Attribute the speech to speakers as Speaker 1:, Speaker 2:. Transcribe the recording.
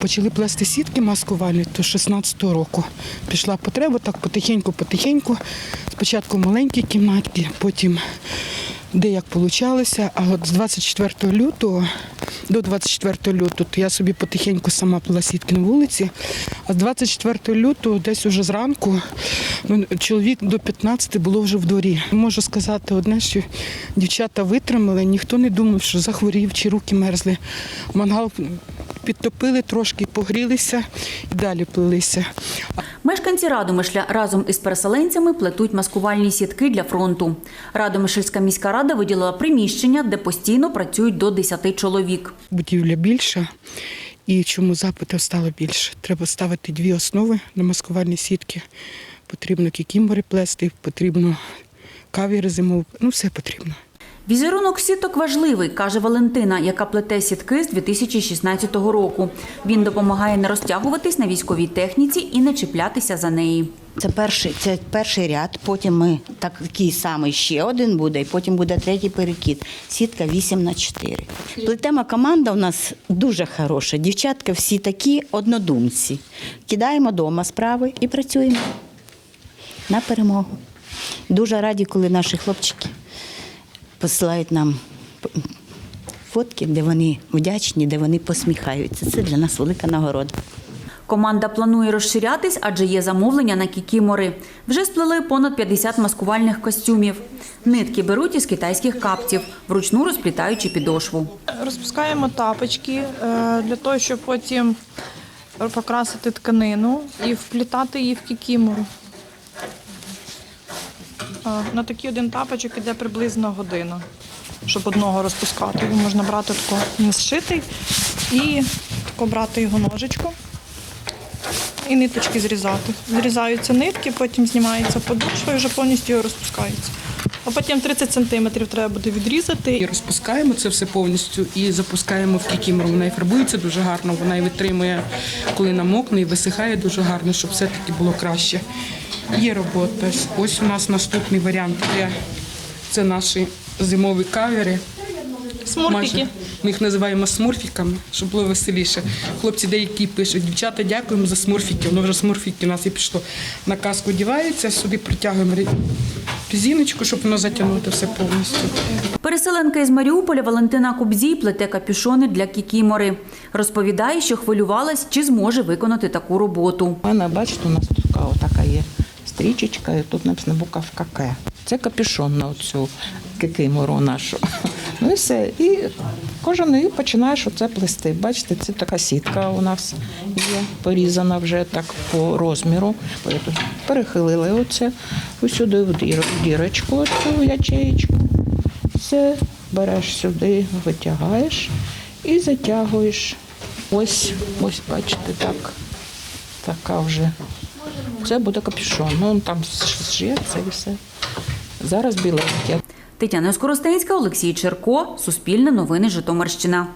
Speaker 1: Почали плести сітки маскувальні, то 16-го року пішла потреба, так потихеньку-потихеньку. Спочатку в маленькій кімнаті, потім де як получалося. А от з 24 лютого до 24 лютого то я собі потихеньку сама плела сітки на вулиці. А з 24 лютого, десь уже зранку, ну, чоловік до 15 було вже в дворі. Можу сказати одне, що дівчата витримали, ніхто не думав, що захворів чи руки мерзли. Мангал підтопили трошки, погрілися і далі плелися.
Speaker 2: Мешканці Радомишля разом із переселенцями плетуть маскувальні сітки для фронту. Радомишльська міська рада виділила приміщення, де постійно працюють до 10 чоловік.
Speaker 1: Будівля більша. І чому запитів стало більше? Треба ставити дві основи на маскувальні сітки. Потрібно кікімбори плести, потрібно кавіри зимові, ну все потрібно.
Speaker 2: Візерунок сіток важливий, каже Валентина, яка плете сітки з 2016 року. Він допомагає не розтягуватись на військовій техніці і не чіплятися за неї.
Speaker 3: Це перший, це перший ряд, потім ми так, такий самий ще один буде, і потім буде третій перекид. Сітка 8 на 4. Плетема команда у нас дуже хороша. Дівчатка всі такі однодумці. Кидаємо вдома справи і працюємо на перемогу. Дуже раді, коли наші хлопчики посилають нам фотки, де вони вдячні, де вони посміхаються. Це для нас велика нагорода.
Speaker 2: Команда планує розширятись, адже є замовлення на кікімори. Вже сплели понад 50 маскувальних костюмів. Нитки беруть із китайських капців, вручну розплітаючи підошву.
Speaker 4: Розпускаємо тапочки е, для того, щоб потім покрасити тканину і вплітати її в кікімору. Е, На такий один тапочок іде приблизно година, щоб одного розпускати. Його можна брати тако не зшитий і тако брати його ножичком і ниточки зрізати. Зрізаються нитки, потім знімається подошва і вже повністю його розпускається. А потім 30 сантиметрів треба буде відрізати.
Speaker 1: І розпускаємо це все повністю і запускаємо в кікімору. Вона і фарбується дуже гарно, вона і витримує, коли намокне, і висихає дуже гарно, щоб все-таки було краще. Є робота. Ось у нас наступний варіант. Це наші зимові кавери.
Speaker 4: Смурфіки.
Speaker 1: Ми їх називаємо смурфіками, щоб було веселіше. Хлопці деякі пишуть, дівчата, дякуємо за смурфіки. Воно вже смурфіки у нас і пішло. На каску одягається, сюди притягуємо ре- резиночку, щоб воно затягнути все повністю.
Speaker 2: Переселенка із Маріуполя Валентина Кубзій плете капюшони для кікімори. Розповідає, що хвилювалась, чи зможе виконати таку роботу.
Speaker 5: У мене, бачите, у нас тут така є і тут написано буковка К. Це капюшон на оцю кикимору нашу. Ну і все. І кожен і починаєш оце плести. Бачите, це така сітка у нас є, порізана вже так по розміру. Перехилили оце усюди в дірочку, оцю ячеєчку. Все береш сюди, витягаєш і затягуєш. Ось, ось, бачите, так. Така вже. Це буде капюшон. Ну там зшиється і все. Зараз біленьке.
Speaker 2: Тетяна Скоростенська, Олексій Черко, Суспільне новини Житомирщина.